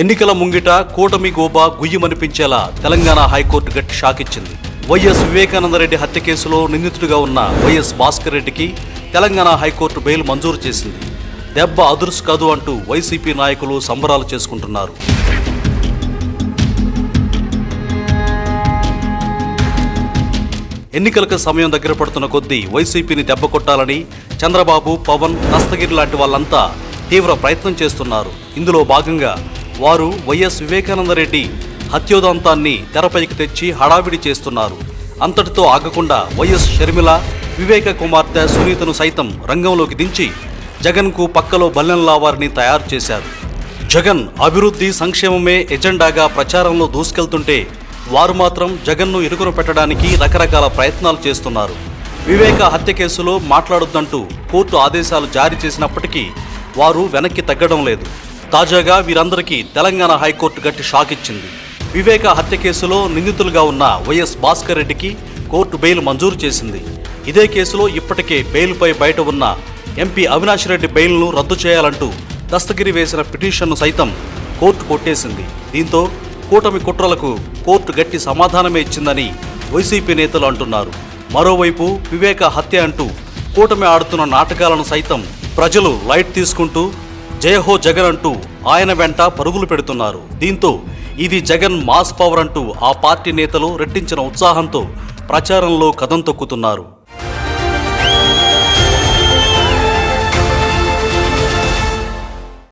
ఎన్నికల ముంగిట కూటమి గోబా గుయ్యమనిపించేలా తెలంగాణ హైకోర్టు గట్టి షాకిచ్చింది. వైఎస్ వివేకానందరెడ్డి హత్య కేసులో నిందితుడిగా ఉన్న వైఎస్ భాస్కర్ రెడ్డికి తెలంగాణ హైకోర్టు బెయిల్ మంజూరు చేసింది. దెబ్బ అదుర్స్ కాదు అంటూ వైసీపీ నాయకులు సంబరాలు చేసుకుంటున్నారు. ఎన్నికలకు సమయం దగ్గర పడుతున్న కొద్దీ వైసీపీని దెబ్బ కొట్టాలని చంద్రబాబు పవన్ దస్తగిరి లాంటి వాళ్ళంతా తీవ్ర ప్రయత్నం చేస్తున్నారు. ఇందులో భాగంగా వారు వైఎస్ వివేకానందరెడ్డి హత్యోదంతాన్ని తెరపైకి తెచ్చి హడావిడి చేస్తున్నారు. అంతటితో ఆగకుండా వైఎస్ షర్మిల వివేక కుమార్తె సునీతను సైతం రంగంలోకి దించి జగన్కు పక్కలో బల్లెంలా వారిని తయారు చేశారు. జగన్ అభివృద్ధి సంక్షేమమే ఎజెండాగా ప్రచారంలో దూసుకెళ్తుంటే వారు మాత్రం జగన్ను ఇరుకును పెట్టడానికి రకరకాల ప్రయత్నాలు చేస్తున్నారు. వివేక హత్య కేసులో మాట్లాడొద్దంటూ కోర్టు ఆదేశాలు జారీ చేసినప్పటికీ వారు వెనక్కి తగ్గడం లేదు. తాజాగా వీరందరికీ తెలంగాణ హైకోర్టు గట్టి షాక్ ఇచ్చింది. వివేక హత్య కేసులో నిందితులుగా ఉన్న వైఎస్ భాస్కర్ రెడ్డికి కోర్టు బెయిల్ మంజూరు చేసింది. ఇదే కేసులో ఇప్పటికే బెయిల్పై బయట ఉన్న ఎంపీ అవినాష్ రెడ్డి బెయిల్ను రద్దు చేయాలంటూ దస్తగిరి వేసిన పిటిషన్ను సైతం కోర్టు కొట్టేసింది. దీంతో కూటమి కుట్రలకు కోర్టు గట్టి సమాధానమే ఇచ్చిందని వైసీపీ నేతలు అంటున్నారు. మరోవైపు వివేక హత్య అంటూ కూటమి ఆడుతున్న నాటకాలను సైతం ప్రజలు లైట్ తీసుకుంటూ జయహో జగన్ అంటూ ఆయన వెంట పరుగులు పెడుతున్నారు. దీంతో ఇది జగన్ మాస్ పవర్ అంటూ ఆ పార్టీ నేతలు రెట్టించిన ఉత్సాహంతో ప్రచారంలో కథం తొక్కుతున్నారు.